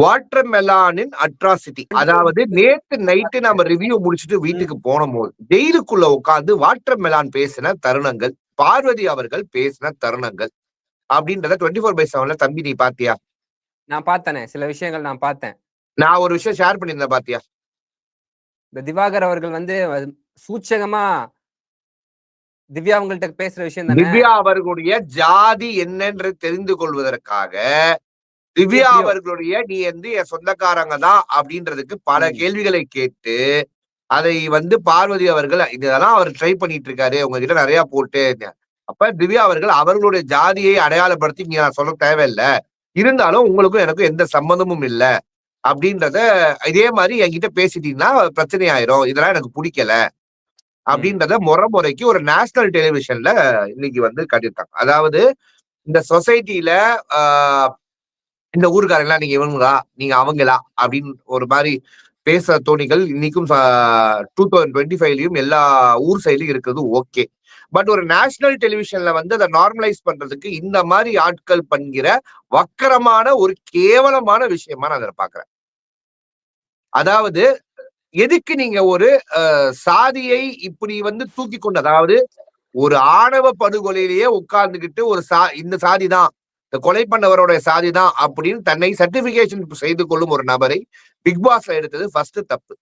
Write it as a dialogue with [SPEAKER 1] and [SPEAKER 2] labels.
[SPEAKER 1] Water melanin atrocity அதாவது நேத்து night நம்ம ரிவ்யூ முடிச்சுட்டு வீட்டுக்கு போன போது ஜெயிலுக்குள்ள உட்கார்ந்து வாட்டர் மெலான் பேசின தருணங்கள் பார்வதி அவர்கள் பேசின தருணங்கள் அப்படின்றத டுவெண்ட்டி ஃபோர் பை செவன்ல தம்பி நீ பாத்தியா?
[SPEAKER 2] நான் பார்த்தனே சில விஷயங்கள் நான் பார்த்தேன்
[SPEAKER 1] நான் ஒரு விஷயம் ஷேர் பண்ணியிருந்தேன் பாத்தியா?
[SPEAKER 2] இந்த திவாகர் அவர்கள் வந்து சூச்சகமா திவ்யா அவங்கள்ட்ட பேசுற விஷயம்
[SPEAKER 1] திவ்யா அவர்களுடைய ஜாதி என்னஎன்று தெரிந்து கொள்வதற்காக திவ்யா. அவர்களுடைய நீ வந்து என் சொந்தக்காரங்க தான் அப்படின்றதுக்கு பல. கேள்விகளை கேட்டு அதை வந்து பார்வதி அவர்கள் இதெல்லாம் அவர் ட்ரை பண்ணிட்டு இருக்காரு உங்ககிட்ட நிறைய போட்டு அப்ப திவ்யா அவர்கள் அவர்களுடைய ஜாதியை அடையாளப்படுத்தி இங்க நான் சொல்ல தேவையில்லை. இருந்தாலும் உங்களுக்கும் எனக்கும் எந்த சம்மந்தமும் இல்ல. அப்படின்றத இதே மாதிரி என்கிட்ட பேசிட்டீங்கன்னா பிரச்சனை ஆயிரும் இதெல்லாம் எனக்கு பிடிக்கல. அப்படின்றத முறை முறைக்கு ஒரு நேஷனல் டெலிவிஷன்ல இன்னைக்கு வந்து காட்டியிருக்காங்க அதாவது இந்த சொசைட்டில ஆஹ் இந்த ஊருக்காரங்களா நீங்க இவங்களா நீங்க அவங்களா? அப்படின்னு ஒரு மாதிரி பேசுற தோணிகள் இன்னைக்கும் டூ தௌசண்ட் டுவெண்ட்டி ஃபைவ்லயும் எல்லா ஊர் சைட்லயும் இருக்கிறது ஓகே பட் ஒரு நேஷனல் டெலிவிஷன்ல வந்து அதை நார்மலைஸ் பண்றதுக்கு இந்த மாதிரி ஆட்கள் பண்ணுகிற வக்கரமான ஒரு கேவலமான விஷயமா நான் அதை பாக்குறேன். அதாவது எதுக்கு நீங்க ஒரு அஹ், சாதியை இப்படி வந்து தூக்கி கொண்டு அதாவது ஒரு ஆணவ படுகொலையிலேயே உட்கார்ந்துகிட்டு ஒரு சா இந்த சாதி தான் இந்த கொலை பண்ணவரோட சாதி தான் அப்படின்னு தன்னை சர்டிபிகேஷன் செய்து கொள்ளும் ஒரு நபரை பிக் பாஸ்ல எடுத்தது ஃபர்ஸ்ட் தப்பு.